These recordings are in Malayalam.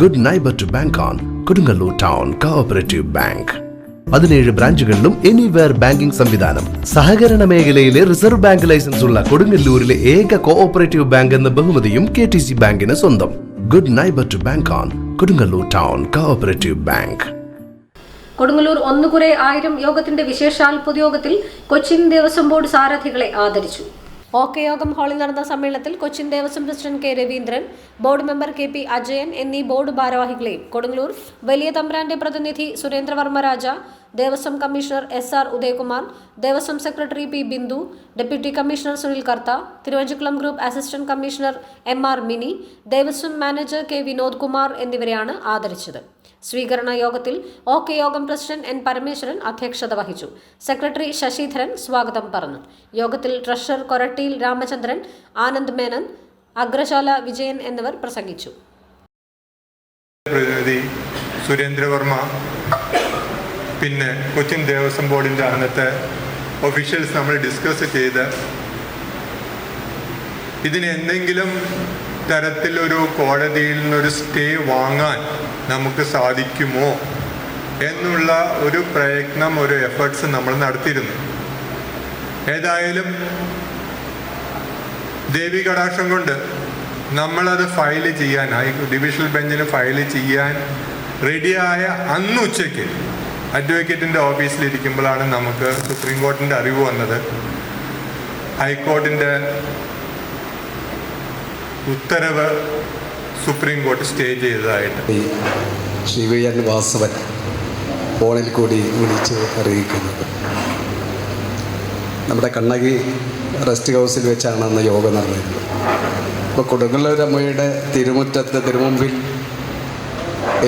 Good neighbour to bank on Kodungallur town cooperative bank പതിനേഴ് ബ്രാഞ്ചുകളിലും എനിവെയർ ബാങ്കിംഗ് സംവിധാനം. സഹകരണ മേഖലയിലെ റിസർവ് ബാങ്ക് ലൈസൻസ് ഉള്ള കൊടുങ്ങല്ലൂരിലെ ഏക കോഓപ്പറേറ്റീവ് ബാങ്ക് എന്ന ബഹുമതിയും കെ ടി സി ബാങ്കിന് സ്വന്തം. Good neighbour to bank on Kodungallur town cooperative bank Kodungallur ഒന്നുകുറെ ആയിരം യോഗത്തിന്റെ വിശേഷാൽ പൊതുയോഗത്തിൽ കൊച്ചിൻ ദേവസ്വം ബോർഡ് സാരഥികളെ ആദരിച്ചു. ഓക്കെ യോഗം ഹാളിൽ നടന്ന സമ്മേളനത്തിൽ Cochin Devaswom president K Raveendran board member K P Ajayan എന്നീ ബോർഡ് ഭാരവാഹികളെയും കൊടുങ്ങല്ലൂർ വലിയ തമ്പ്രാന്റെ പ്രതിനിധി Surendravarma Raja Devaswom commissioner S R Udayakumar Devaswom secretary P Bindu deputy commissioner Sunil Kartha Thiruvanchikulam group assistant commissioner M R Mini Devaswom manager K Vinod Kumar എന്നിവരെയാണ് ആദരിച്ചത്. സ്വീകരണ യോഗത്തിൽ ഒ കെ യോഗം പ്രസിഡന്റ് എൻ പരമേശ്വരൻ അധ്യക്ഷത വഹിച്ചു. സെക്രട്ടറി ശശിധരൻ സ്വാഗതം പറഞ്ഞു. യോഗത്തിൽ ട്രഷറർ കൊരട്ടിയിൽ രാമചന്ദ്രൻ ആനന്ദ് മേനൻ അഗ്രശാല വിജയൻ എന്നിവർ പ്രസംഗിച്ചു. സുരേന്ദ്രവർമ്മ പിന്നെ കൊച്ചിൻ ദേവസ്വം ബോർഡിന്റെ അന്നത്തെ ഒഫീഷ്യൽസ് നമ്മൾ ഡിസ്കസ് ചെയ്ത് ഇതിന് എന്തെങ്കിലും തരത്തിലൊരു കോടതിയിൽ നിന്നൊരു സ്റ്റേ വാങ്ങാൻ നമുക്ക് സാധിക്കുമോ എന്നുള്ള ഒരു പ്രയത്നം ഒരു എഫേർട്സ് നമ്മൾ നടത്തിയിരുന്നു. ഏതായാലും ദേവി കടാക്ഷം കൊണ്ട് നമ്മളത് ഫയൽ ചെയ്യാൻ ഡിവിഷണൽ ബെഞ്ചിന് ഫയൽ ചെയ്യാൻ റെഡിയായ അന്ന് ഉച്ചയ്ക്ക് അഡ്വക്കേറ്റിന്റെ ഓഫീസിലിരിക്കുമ്പോഴാണ് നമുക്ക് സുപ്രീം കോർട്ടിന്റെ അറിവ് വന്നത്. ഹൈക്കോർട്ടിന്റെ ഉത്തരവ് സുപ്രീം കോർട്ട് സ്റ്റേ ചെയ്തതായിട്ട്. ശിവയൻ വാസവൻ ഫോണിൽ കൂടി വിളിച്ച് അറിയിക്കുന്നത്. നമ്മുടെ കണ്ണകി റെസ്റ്റ് ഹൗസിൽ വെച്ചാണ് അന്ന് യോഗം നടന്നിരുന്നത്. അപ്പോൾ കൊടുങ്ങല്ലൂരമ്മയുടെ തിരുമുറ്റത്ത് തിരുമുമ്പിൽ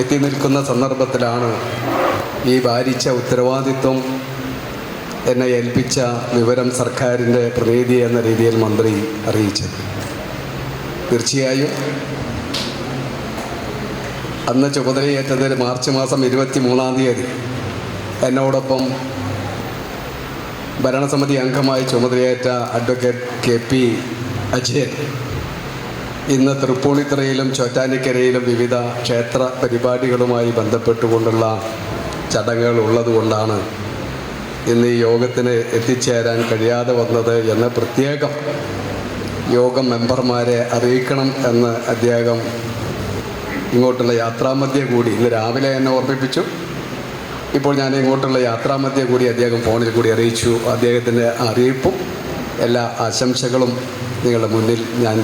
എത്തി നിൽക്കുന്ന സന്ദർഭത്തിലാണ് ഈ ഭാരിച്ച ഉത്തരവാദിത്വം എന്നെ ഏൽപ്പിച്ച വിവരം സർക്കാരിന്റെ പ്രതിനിധി എന്ന രീതിയിൽ മന്ത്രി അറിയിച്ചത്. തീർച്ചയായും അന്ന് ചുമതലയേറ്റത് മാർച്ച് മാസം ഇരുപത്തി മൂന്നാം തീയതി എന്നോടൊപ്പം ഭരണസമിതി അംഗമായി ചുമതലയേറ്റ അഡ്വക്കേറ്റ് കെ പി അജയൻ ഇന്ന് തൃപ്പൂണിത്തറയിലും ചോറ്റാനിക്കരയിലും വിവിധ ക്ഷേത്ര പരിപാടികളുമായി ബന്ധപ്പെട്ടുകൊണ്ടുള്ള ചടങ്ങുകൾ ഉള്ളതുകൊണ്ടാണ് ഇന്ന് ഈ യോഗത്തിന് എത്തിച്ചേരാൻ കഴിയാതെ വന്നത് എന്ന് പ്രത്യേകം യോഗം മെമ്പർമാരെ അറിയിക്കണം എന്ന് അദ്ദേഹം ഇങ്ങോട്ടുള്ള യാത്രാമധ്യ കൂടി ഇന്ന് രാവിലെ എന്നെ ഓർമ്മിപ്പിച്ചു. ഇപ്പോൾ ഞാൻ ഇങ്ങോട്ടുള്ള യാത്രാമധ്യ കൂടി അദ്ദേഹം ഫോണിൽ കൂടി അറിയിച്ചു. അദ്ദേഹത്തിന്റെ അറിയിപ്പും എല്ലാ ആശംസകളും നിങ്ങളുടെ മുന്നിൽ ഞാൻ